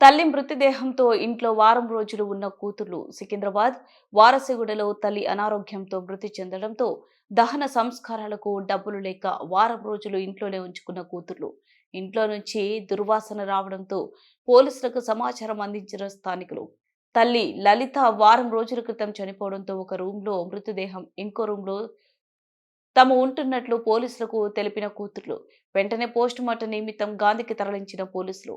తల్లి మృతదేహంతో ఇంట్లో వారం రోజులు ఉన్న కూతుర్లు సికింద్రాబాద్ వారసిగూడలో తల్లి అనారోగ్యంతో మృతి చెందడంతో దహన సంస్కారాలకు డబ్బులు లేక వారం రోజులు ఇంట్లోనే ఉంచుకున్న కూతుర్లు. ఇంట్లో నుంచి దుర్వాసన రావడంతో పోలీసులకు సమాచారం అందించిన స్థానికులు. తల్లి లలిత వారం రోజుల క్రితం చనిపోవడంతో ఒక రూమ్లో మృతదేహం ఇంకో రూమ్లో తాము ఉంటున్నట్లు పోలీసులకు తెలిపిన కూతుర్లు. వెంటనే పోస్టుమార్టం నిమిత్తం గాంధీకి తరలించిన పోలీసులు.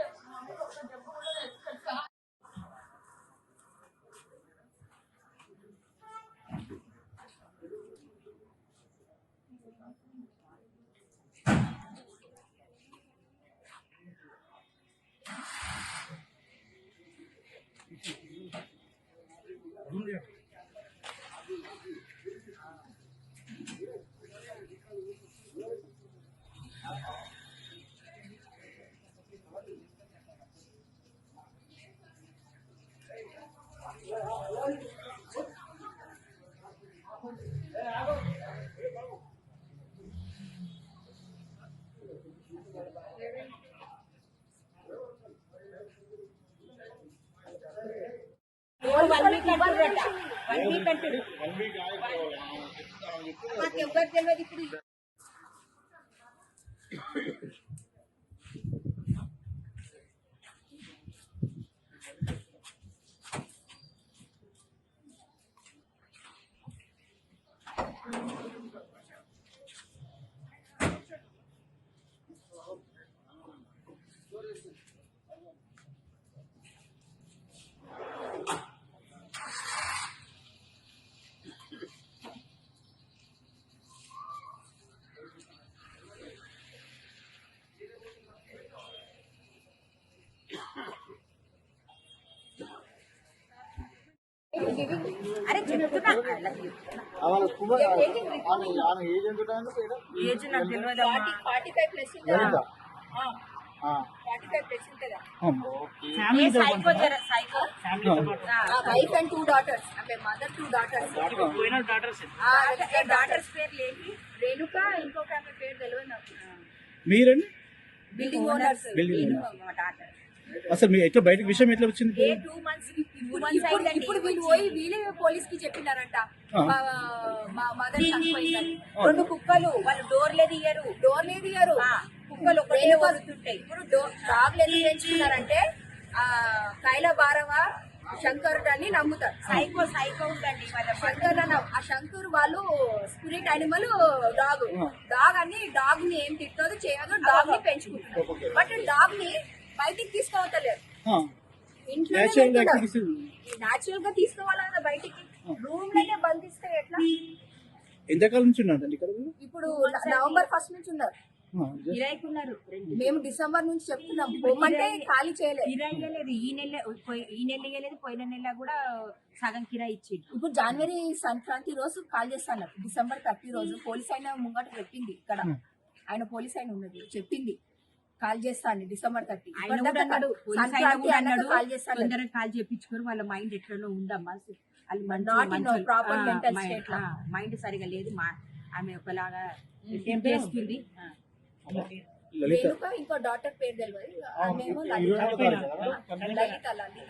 వన్ వీక్ అంటుర్రట వన్ వీక్ అంటుర్రు మాకు ఎవరు తెలియదు ఇప్పుడు అరే చెప్తున్నా. ఏజ్ నాకు తెలియదు forty five plus wife and two daughters అంటే మదర్ టూ డాటర్స్ డాటర్స్ పేరు లేని రేణుక ఇంకొక ఆమె పేరు తెలియదు నాకు. మీరండి? బిల్డింగ్ ఓనర్స్ Building డాటర్ అసలు మీ ఎట్లా బయటకు విషయం ఎట్లా వచ్చింది ఏ టూ మంత్స్ ఇప్పుడు ఇప్పుడు వీళ్ళు పోయి వీళ్ళే పోలీస్కి చెప్పినారంట. ఆ. మా మా మదర్ చనిపోయిందని. రెండు కుక్కలు వాళ్ళు డోర్లే తీయరు. డోర్లే తీయరు. కుక్కలు ఒకటే వదులుతుంటాయి. ఇప్పుడు డోర్ డాగ్లు ఎందుకు పెంచుకున్నారంటే ఆ కైల భారవ శంకరుడు అని నమ్ముతారు. సైకో సైకో ఉందండి వాళ్ళ శంకర్ అన్న ఆ శంకర్ వాళ్ళు స్పిరిట్ అనిమల్ డాగ్ డాగ్ అని డాగ్ని ఏం తిట్టదు చేయదు డాగ్ని పెంచుకుంటారు బట్ డాగ్ బయటికి తీసుకోవట్లేరు ఇంట్లోనే నేచురల్గా తీసుకోవాలి. కదా బయటికి రూమ్లోనే బంధిస్తే ఎట్లా? ఎంతకాలం నుంచి ఉన్నారండి ఇక్కడ? ఇప్పుడు నవంబర్ ఫస్ట్ నుంచి ఉన్నారు. మేము డిసెంబర్ నుంచి చెప్తున్నాం. పొమ్మంటే ఖాళీ చేయలేదు. కిరాయి ఇవ్వలేదు ఈ నెల పోయి- ఈ నెల ఇవ్వలేదు పోయిన నెల కూడా సగం కిరాయి ఇచ్చిండు. ఇప్పుడు జనవరి సంక్రాంతి రోజు కాల్ చేస్తాను. డిసెంబర్ థర్టీ రోజు పోలీస్ అయిన ముంగట చెప్పింది ఇక్కడ. ఆయన పోలీస్ అయిన ఉన్నది. చెప్పింది. కాల్ చేస్తాను డిసెంబర్ థర్టీ. కాల్ చేస్తాను కాల్ చేపించుకొని వాళ్ళ మైండ్ ఎట్లనో ఉందమ్మా. లో. మైండ్ సరిగా లేదు. మా ఆమె ఒకలాగా చేస్తుంది? ఇంకో డాటర్ పేరు తెలియదు? లలిత లలిత